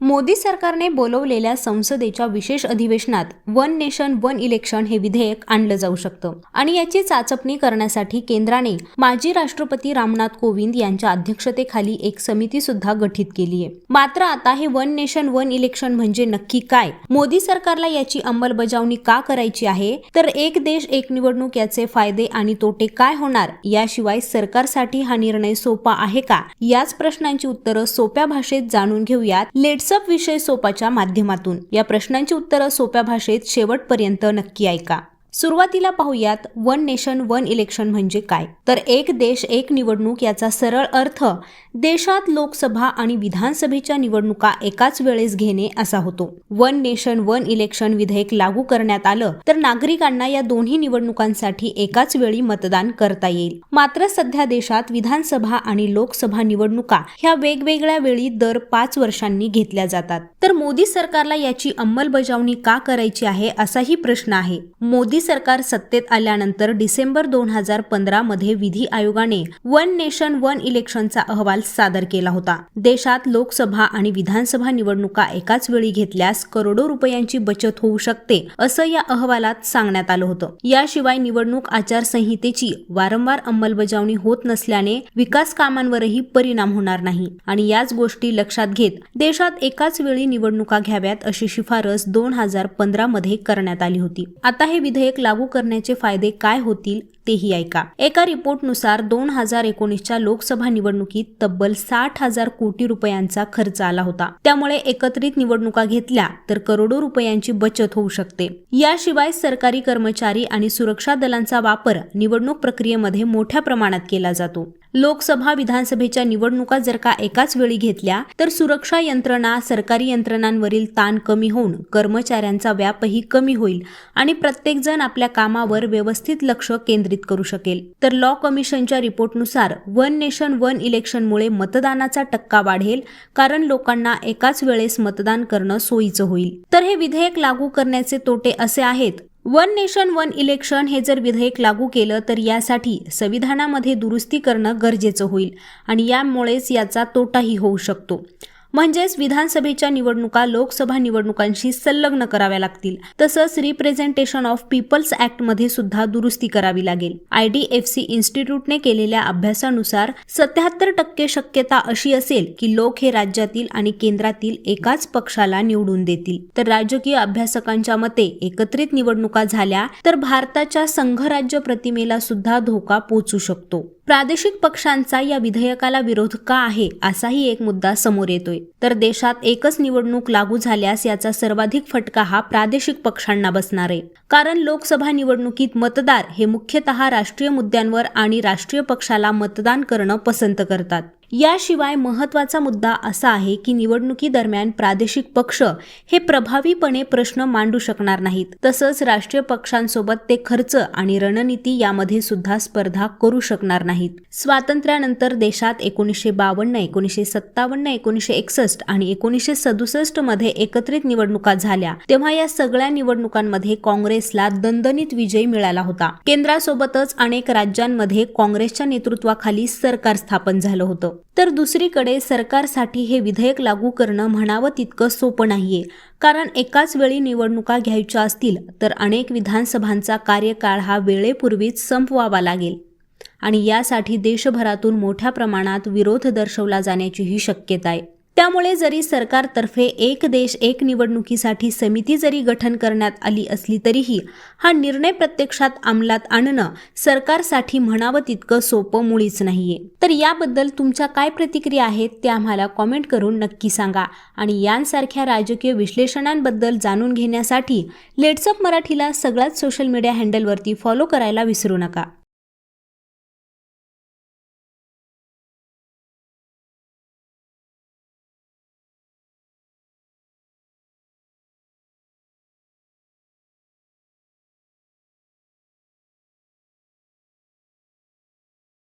मोदी सरकारने बोलवलेल्या संसदेच्या विशेष अधिवेशनात वन नेशन वन इलेक्शन हे विधेयक आणलं जाऊ शकतं. आणि याची चाचपणी करण्यासाठी केंद्राने माजी राष्ट्रपती रामनाथ कोविंद यांच्या अध्यक्षतेखाली एक समिती सुद्धा गठीत केली आहे. मात्र आता हे वन नेशन वन इलेक्शन म्हणजे नक्की काय? मोदी सरकारला याची अंमलबजावणी का करायची आहे? तर एक देश एक निवडणूक याचे फायदे आणि तोटे काय होणार? याशिवाय सरकारसाठी हा निर्णय सोपा आहे का? याच प्रश्नांची उत्तरं सोप्या भाषेत जाणून घेऊयात. व्हॉट्सअप विषय सोपाच्या माध्यमातून या प्रश्नांची उत्तरं सोप्या भाषेत शेवटपर्यंत नक्की ऐका. सुरुवातीला पाहूयात वन नेशन वन इलेक्शन म्हणजे काय? तर एक देश एक निवडणूक याचा सरळ अर्थ देशात लोकसभा आणि विधानसभेच्या निवडणुका एकाच वेळेस घेणे असा होतो. वन नेशन वन इलेक्शन विधेयक लागू करण्यात आलं तर नागरिकांना या दोन्ही निवडणुकांसाठी एकाच वेळी मतदान करता येईल. मात्र सध्या देशात विधानसभा आणि लोकसभा निवडणुका ह्या वेगवेगळ्या वेळी दर पाच वर्षांनी घेतल्या जातात. तर मोदी सरकारला याची अंमलबजावणी का करायची आहे असाही प्रश्न आहे. मोदी सरकार सत्तेत आल्यानंतर डिसेंबर दोन हजार पंधरा मध्ये विधी आयोगाने वन नेशन वन इलेक्शनचा अहवाल सादर केला होता. देशात लोकसभा आणि विधानसभा निवडणुका एकाच वेळी घेतल्यास करोडो रुपयांची बचत होऊ शकते असं या अहवालात सांगण्यात आलं होतं. याशिवाय निवडणूक आचारसंहितेची वारंवार अंमलबजावणी होत नसल्याने विकास कामांवरही परिणाम होणार नाही. आणि याच गोष्टी लक्षात घेत देशात एकाच वेळी निवडणुका घ्याव्यात अशी शिफारस दोन हजार पंधरा मध्ये करण्यात आली होती. आता हे विधेयक लागू करण्याचे फायदे काय होतील तेही ऐका. एका रिपोर्टनुसार दोन हजार एकोणीसच्या लोकसभा निवडणुकीत तब्बल साठ हजार कोटी रुपयांचा खर्च आला होता. त्यामुळे एकत्रित निवडणुका घेतल्या तर करोडो रुपयांची बचत होऊ शकते. याशिवाय सरकारी कर्मचारी आणि सुरक्षा दलांचा वापर निवडणूक प्रक्रियेमध्ये मोठ्या प्रमाणात केला जातो. लोकसभा विधानसभेच्या निवडणुका जर का एकाच वेळी घेतल्या तर सुरक्षा यंत्रणा सरकारी यंत्रणांवरील ताण कमी होऊन कर्मचाऱ्यांचा व्यापही कमी होईल आणि प्रत्येकजण आपल्या कामावर व्यवस्थित लक्ष केंद्रित करू शकेल. तर लॉ कमिशनच्या रिपोर्टनुसार वन नेशन वन इलेक्शनमुळे मतदानाचा टक्का वाढेल कारण लोकांना एकाच वेळेस मतदान करणं सोयीचं होईल. तर हे विधेयक लागू करण्याचे तोटे असे आहेत वन नेशन वन इलेक्शन हे जर विधेयक लागू केलं तर यासाठी संविधानामध्ये दुरुस्ती करणं गरजेचं होईल आणि यामुळेच याचा तोटाही होऊ शकतो. म्हणजेच विधानसभेच्या निवडणुका लोकसभा निवडणुकांशी संलग्न कराव्या लागतील. तसंच रिप्रेझेंटेशन ऑफ पीपल्स ऍक्टमध्ये सुद्धा दुरुस्ती करावी लागेल. आय डी एफ सी इन्स्टिट्यूटने केलेल्या अभ्यासानुसार सत्याहत्तर टक्के शक्यता अशी असेल की लोक हे राज्यातील आणि केंद्रातील एकाच पक्षाला निवडून देतील. तर राजकीय अभ्यासकांच्या मते एकत्रित निवडणुका झाल्या तर भारताच्या संघराज्य प्रतिमेला सुद्धा धोका पोचू शकतो. प्रादेशिक पक्षांचा या विधेयकाला विरोध का आहे असाही एक मुद्दा समोर येतोय. तर देशात एकच निवडणूक लागू झाल्यास याचा सर्वाधिक फटका हा प्रादेशिक पक्षांना बसणार आहे. कारण लोकसभा निवडणुकीत मतदार हे मुख्यतः राष्ट्रीय मुद्द्यांवर आणि राष्ट्रीय पक्षाला मतदान करणं पसंत करतात. याशिवाय महत्त्वाचा मुद्दा असा आहे की निवडणुकीदरम्यान प्रादेशिक पक्ष हे प्रभावीपणे प्रश्न मांडू शकणार नाहीत. तसंच राष्ट्रीय पक्षांसोबत ते खर्च आणि रणनीती यामध्ये सुद्धा स्पर्धा करू शकणार नाहीत. स्वातंत्र्यानंतर देशात एकोणीसशे बावन्न एकोणीसशे सत्तावन्न एकोणीसशे एकसष्ट आणि एकोणीसशे सदुसष्टमध्ये एकत्रित निवडणुका झाल्या. तेव्हा या सगळ्या निवडणुकांमध्ये काँग्रेसला दणदणीत विजय मिळाला होता. केंद्रासोबतच अनेक राज्यांमध्ये काँग्रेसच्या नेतृत्वाखाली सरकार स्थापन झालं होतं. तर दुसरीकडे सरकारसाठी हे विधेयक लागू करणं म्हणावं तितकं सोपं नाहीये. कारण एकाच वेळी निवडणुका घ्यायच्या असतील तर अनेक विधानसभांचा कार्यकाळ हा वेळेपूर्वीच संपवावा लागेल. आणि यासाठी देशभरातून मोठ्या प्रमाणात विरोध दर्शवला जाण्याचीही शक्यता आहे त्यामुळे जरी सरकारतर्फे एक देश एक निवडणुकीसाठी समिती जरी गठन करण्यात आली असली तरीही हा निर्णय प्रत्यक्षात अंमलात आणणं सरकारसाठी म्हणावं तितकं सोपं मुळीच नाहीये. तर याबद्दल तुमच्या काय प्रतिक्रिया आहेत ते आम्हाला कॉमेंट करून नक्की सांगा आणि यांसारख्या राजकीय विश्लेषणांबद्दल जाणून घेण्यासाठी लेट्सअप मराठीला सगळ्याच सोशल मीडिया हँडलवरती फॉलो करायला विसरू नका.